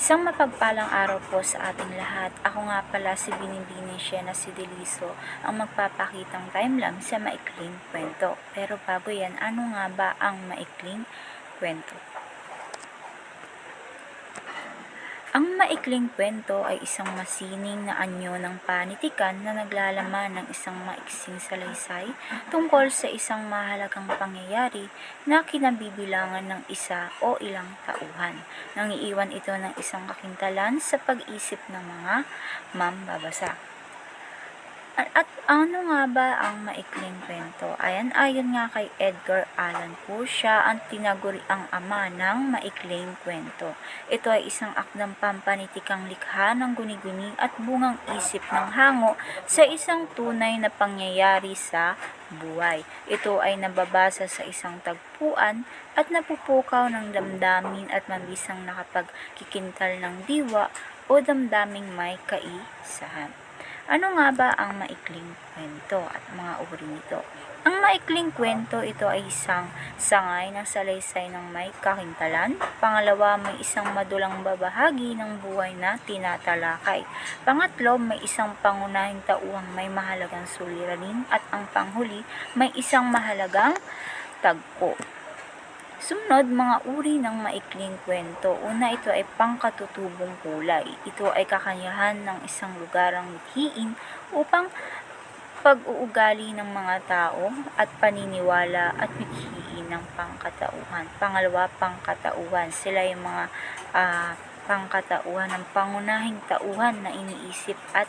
Isang mapagpalang araw po sa ating lahat. Ako nga pala si Binimbini Siena si Deliso, ang magpapakitang timelapse sa maikling kwento. Pero bago yan, ano nga ba ang maikling kwento? Ang maikling kwento ay isang masining na anyo ng panitikan na naglalaman ng isang maiksing salaysay tungkol sa isang mahalagang pangyayari na kinabibilangan ng isa o ilang tauhan. Nangiiwan ito ng isang kakintalan sa pag-isip ng mga mambabasa. At, ano nga ba ang maikling kwento? Ayan, ayon nga kay Edgar Allan Poe, siya ang tinaguri ang ama ng maikling kwento. Ito ay isang akdang pampanitikang likha ng guni-guni at bungang isip ng hango sa isang tunay na pangyayari sa buhay. Ito ay nababasa sa isang tagpuan at napupukaw ng damdamin at mabisang nakapagkikintal ng diwa o damdaming may kaisahan. Ano nga ba ang maikling kwento at mga uri nito? Ang maikling kwento, ito ay isang sangay ng salaysay ng may kakintalan. Pangalawa, may isang madulang babahagi ng buhay na tinatalakay. Pangatlo, may isang pangunahing tauhang may mahalagang suliranin. At ang panghuli, may isang mahalagang tagpo. Sumunod, mga uri ng maikling kwento. Una, ito ay pangkatutubong kulay. Ito ay kakanyahan ng isang lugarang mithiin upang pag-uugali ng mga tao at paniniwala at mithiin ng pangkatauhan. Pangalawa, pangkatauhan. Sila yung mga ah, pangkatauhan ng pangunahing tauhan na iniisip at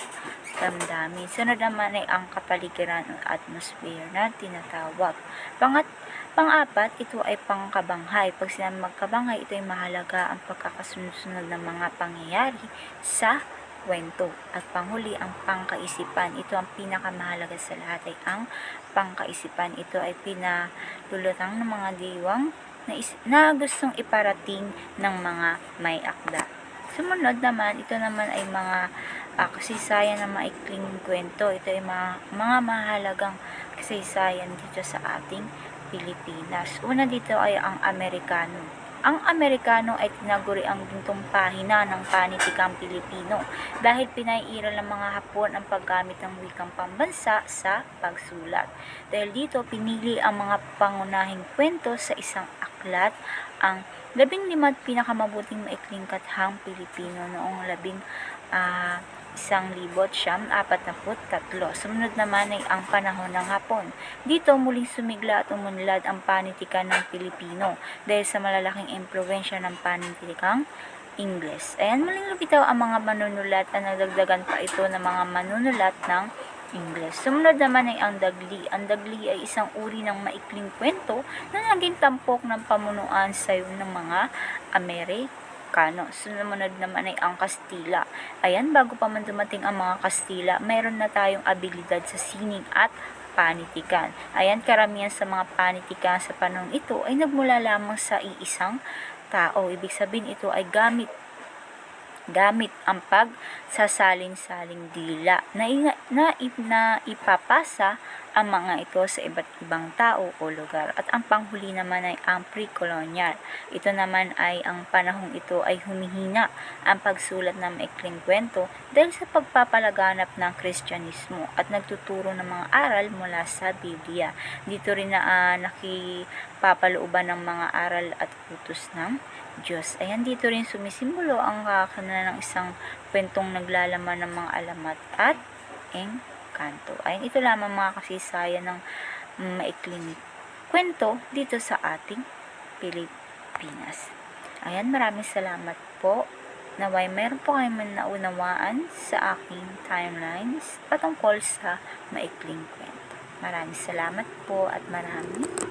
damdamin. Sunod naman ay ang kapaligiran o atmosphere na tinatawag. Pangat Pang-apat, ito ay pangkabanghay. Pag sinabi magkabanghay, ito ay mahalaga ang pagkakasunod-sunod ng mga pangyayari sa kwento. At panghuli, ang pangkaisipan. Ito ang pinakamahalaga sa lahat ay ang pangkaisipan. Ito ay pinalulutang ng mga diwang na, is- na gustong iparating ng mga may akda. Sumunod naman, ito naman ay mga uh, kasaysayan ng maikling kwento. Ito ay mga, mga mahalagang kasaysayan dito sa ating Pilipinas. Una dito ay ang Amerikano. Ang Amerikano ay tinaguri ang gintong pahina ng panitikang Pilipino dahil pinaiiral ng mga Hapon ang paggamit ng wikang pambansa sa pagsulat. Dahil dito pinili ang mga pangunahing kwento sa isang aklat ang labing lima't pinakamabuting maikling kathang Pilipino noong labing ah, isang libot siyam apat na put tatlo. Sumunod naman ay ang panahon ng Hapon. Dito muling sumigla at umunlad ang panitikan ng Pilipino dahil sa malalaking impluensya ng panitikang Ingles. Ayan, muling lumitaw ang mga manunulat at nagdagdagan pa ito ng mga manunulat ng Ingles. Sumunod naman ay ang dagli. Ang dagli ay isang uri ng maikling kwento na naging tampok ng pamunuan sa ng mga Amerikano. Sumunod naman ay ang Kastila. Ayan, bago pa man dumating ang mga Kastila, mayroon na tayong abilidad sa sining at panitikan. Ayan, karamihan sa mga panitikan sa panahon ito ay nagmula lamang sa iisang tao. Ibig sabihin ito ay gamit gamit ang pagsasalin-saling dila na, na, na ipapasa ang mga ito sa iba't ibang tao o lugar. At ang panghuli naman ay ang pre-colonial. Ito naman ay ang panahong ito ay humihina ang pagsulat ng maikling kwento dahil sa pagpapalaganap ng Kristyanismo at nagtuturo ng mga aral mula sa Biblia. Dito rin na uh, nakipapalooban ng mga aral at utos ng Diyos. Ayan, dito rin sumisimbolo ang kakana ng isang kwentong naglalaman ng mga alamat at engkanto. Ayan, ito lamang mga kasaysayan ng maikling kwento dito sa ating Pilipinas. Ayan, maraming salamat po. Naway, meron po kayong naunawaan sa aking timelines patungkol sa maikling kwento. Maraming salamat po at maraming